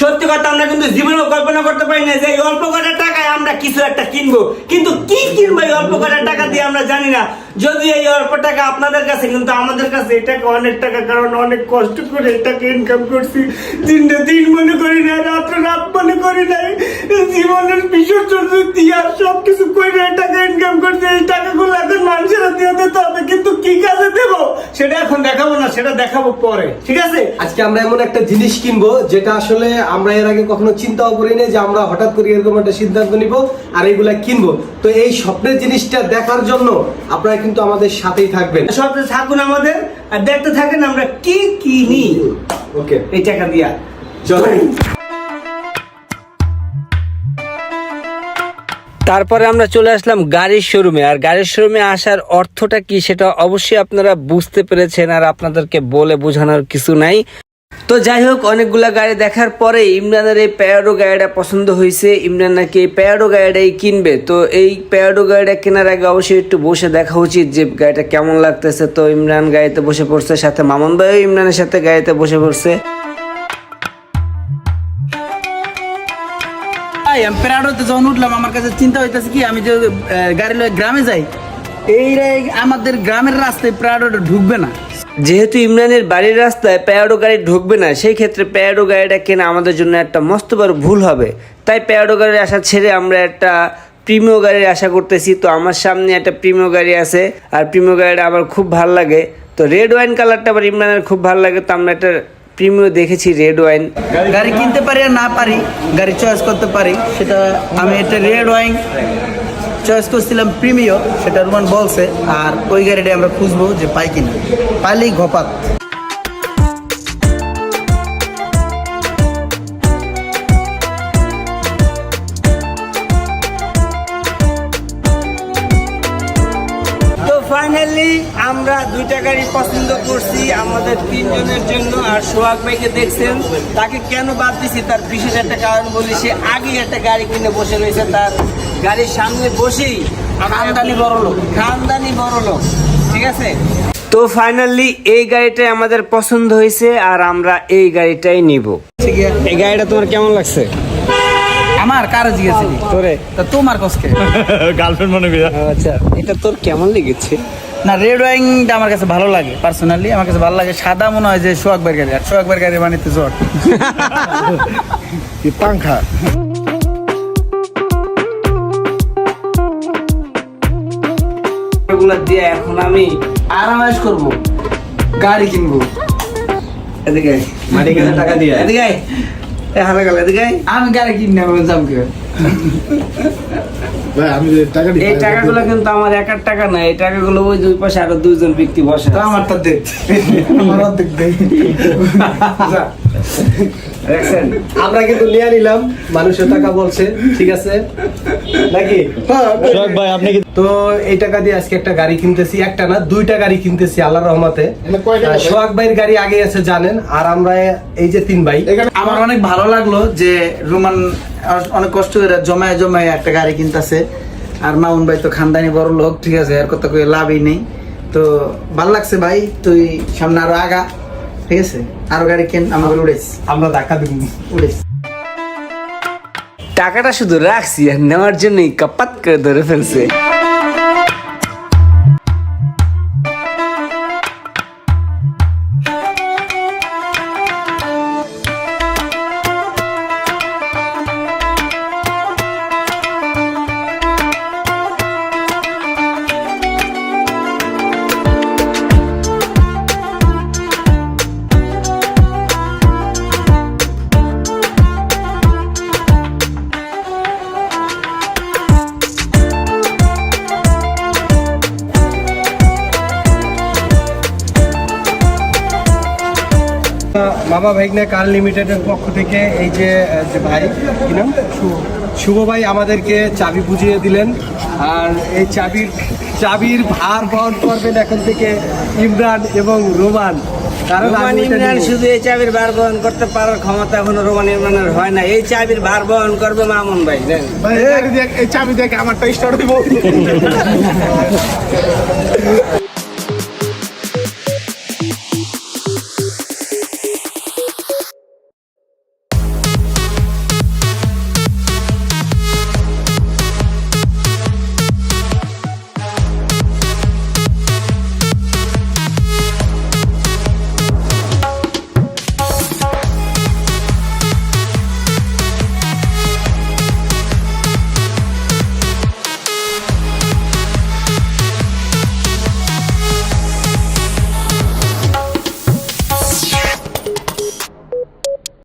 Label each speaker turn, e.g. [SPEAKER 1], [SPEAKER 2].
[SPEAKER 1] সত্যি কথা, আমরা কিন্তু জীবনে কল্পনা করতে পারি না যে অল্প কটা টাকায় আমরা কিছু একটা কিনবো। কিন্তু কি কিনবো এই অল্প কটা টাকা দিয়ে আমরা জানি না। যদি এই অল্প টাকা আপনাদের কাছে, কিন্তু আমাদের কাছে এটাকে অনেক টাকা, কারণ অনেক কষ্ট করে এটাকে ইনকাম করছি। দিনটা দিন মনে করি না রাত্র রাত মনে করি নাই। জীবনের বিসর্জন সব কিছু করে এই টাকা ইনকাম করছি, এই টাকাগুলো এখন মানুষের দিয়ে দিতে হবে কিন্তু কি কাজে দেবো সেটা এখন দেখাবো না সেটা দেখাবো পরে। ঠিক আছে?
[SPEAKER 2] আজকে আমরা এমন একটা জিনিস কিনবো যেটা আসলে আমরা এর আগে কখনো চিন্তাও করিনি যে আমরা হঠাৎ করে এরকম একটা সিদ্ধান্ত নিব আর এগুলা কিনবো। তো এই স্বপ্নের জিনিসটা দেখার জন্য আপনারা কিন্তু আমাদের সাথেই থাকবেন।
[SPEAKER 1] সবটা থাকুন আমাদের আর দেখতে থাকেন আমরা কি কিনি।
[SPEAKER 2] ওকে।
[SPEAKER 1] এই টাকা দিয়া।
[SPEAKER 2] চলো
[SPEAKER 3] তারপরে আমরা চলে আসলাম গাড়ির শোরুমে আর গাড়ির শোরুমে আসার অর্থটা কি সেটা অবশ্যই আপনারা বুঝতে পেরেছেন আর আপনাদেরকে বলে বোঝানোর কিছু নাই। তো যাই হোক, অনেকগুলা গাড়ি দেখার পরে ইমরানের এই প্যারাডো গাড়িটা পছন্দ হয়েছে। ইমরান নাকি এই প্যারাডো গাড়িটাই কিনবে। তো এই প্যারাডো গাড়িটা কেনার আগে অবশ্যই একটু বসে দেখা উচিত যে গাড়িটা কেমন লাগতেছে। তো ইমরান গাড়িতে বসে পড়ছে, সাথে মামুন ভাইও ইমরানের সাথে গাড়িতে বসে পড়ছে।
[SPEAKER 4] ভাই, আমি প্যারাডোতে যখন উঠলাম, আমার কাছে চিন্তা হইতেছে কি, আমি যে গাড়ি লয়ে গ্রামে যাই এই আমাদের গ্রামের রাস্তায় প্যারাডোটা ঢুকবে না।
[SPEAKER 3] যেহেতু ইমরানের বাড়ির রাস্তায় প্যারাডো গাড়ি ঢুকবে না, সেই ক্ষেত্রে প্যারাডো গাড়িটা কেনা আমাদের জন্য একটা মস্ত বড় ভুল হবে। তাই প্যারাডো গাড়ির আশা ছেড়ে আমরা একটা প্রিমিয় গাড়ির আশা করতেছি। তো আমার সামনে একটা প্রিমিয় গাড়ি আছে, আর প্রিমিয় গাড়িটা আমার খুব ভালো লাগে। তো রেড ওয়াইন কালারটা আবার ইমরানের খুব ভালো লাগে, তো আমরা একটা প্রিমিয় দেখেছি রেড ওয়াইন।
[SPEAKER 4] গাড়ি কিনতে পারি আর না পারি, গাড়ি চয়েস করতে পারি, সেটা আমি একটা রেড ওয়াইন চয়েস করছিলাম প্রিমিও সেটা রুমান বলছে, আর ওই গাড়িটা আমরা খুঁজবো যে পাই কিনা। পাইলেই ঘপাত।
[SPEAKER 1] ফাইনালি আমরা দুইটা গাড়ি পছন্দ করছি আমাদের তিনজনের জন্য। আর সোহাগ ভাইকে দেখছেন, তাকে কেন বাদ দিছি তার বিশেষ একটা কারণ বলি, সে আগে একটা গাড়ি কিনে বসে রয়েছে তার গাড়ির সামনে বসেই খানদানি বড় লোক, খানদানি বড় লোক, ঠিক আছে?
[SPEAKER 3] তো ফাইনালি এই গাড়িটাই আমাদের পছন্দ হয়েছে আর আমরা এই গাড়িটাই নিব। এই গাড়িটা তোমার কেমন লাগছে?
[SPEAKER 4] আমার কারও জিজ্ঞাসা
[SPEAKER 3] তোরে।
[SPEAKER 4] তা তোমার কসকে
[SPEAKER 5] গার্লফ্রেন্ড মনে করি
[SPEAKER 3] আচ্ছা এটা তোর কেমন লেগেছে?
[SPEAKER 4] না রেড ওয়াইংটা আমার কাছে ভালো লাগে পার্সোনালি আমার কাছে ভালো লাগে সাদা মনে হয় যে সোহাগ বের গাড়ি আর সোহাগ বের গাড়ি বানিতে জট
[SPEAKER 5] পাংখা।
[SPEAKER 3] এগুলা দিয়ে এখন আমি
[SPEAKER 4] আরামাইশ করব গাড়ি কিনবো।
[SPEAKER 3] এদিকে
[SPEAKER 2] মাটি টাকা দিয়ে
[SPEAKER 3] এদিকে হালা গেল এদিকে।
[SPEAKER 4] আমি গাড়ি কিনে যাম কি
[SPEAKER 5] ভাই আমি যে টাকা দিই
[SPEAKER 3] এই টাকাগুলো কিন্তু আমার একার টাকা না এই টাকাগুলো ওই দুই পাশে আরও দুইজন ব্যক্তি বসে
[SPEAKER 4] আমার তো দেখ। আমার অর্ধেক দেখ।
[SPEAKER 3] দেখছেন?
[SPEAKER 2] আমরা কিন্তু নিয়ে নিলাম মানুষের টাকা বলছে ঠিক আছে? নাকি?
[SPEAKER 5] ভাই আপনি
[SPEAKER 2] তো এই টাকা দিয়ে আজকে একটা গাড়ি কিনতেছি একটা না দুইটা গাড়ি কিনতেছি আল্লাহ রহমতে? সোহাগ ভাইয়ের গাড়ি আগে আছে জানেন আর আমরা এই যে তিন ভাই।
[SPEAKER 4] আমার অনেক ভালো লাগল যে রোমান অনেক কষ্ট করে জমায় জমায় একটা গাড়ি কিনতেছে। আর মাউন ভাই তো খানদানি বড় লোক ঠিক আছে আর কথা কই লাভই নেই। তো ভালো লাগছে ভাই তুই সামনে আরও আগা ঠিক আছে? আরও গাড়ি কেন আমাকে উড়েছ
[SPEAKER 2] আমরা ধাক্কা দিব।
[SPEAKER 4] উড়েছ
[SPEAKER 3] টাকাটা শুধু রাখছি আর নেওয়ার জন্যই কাপাত করে ধরে ফেলছে।
[SPEAKER 2] মামা ভাইগনা কার লিমিটেডের পক্ষ থেকে এই যে যে ভাই কি নাম? শুভ। শুভ ভাই আমাদেরকে চাবি বুঝিয়ে দিলেন। আর এই চাবির চাবির ভার বহন করবেন এখন থেকে ইমরান এবং রোমান। কারণ
[SPEAKER 1] রোমান ইমরান শুধু এই চাবির ভার বহন করতে পারার ক্ষমতা এখনও রোমান ইমরানের হয় না। এই চাবির ভার বহন করবে মামুন ভাই
[SPEAKER 5] ভাই এই দেখ এই চাবি দেখ আমারটা স্টার্ট হইব।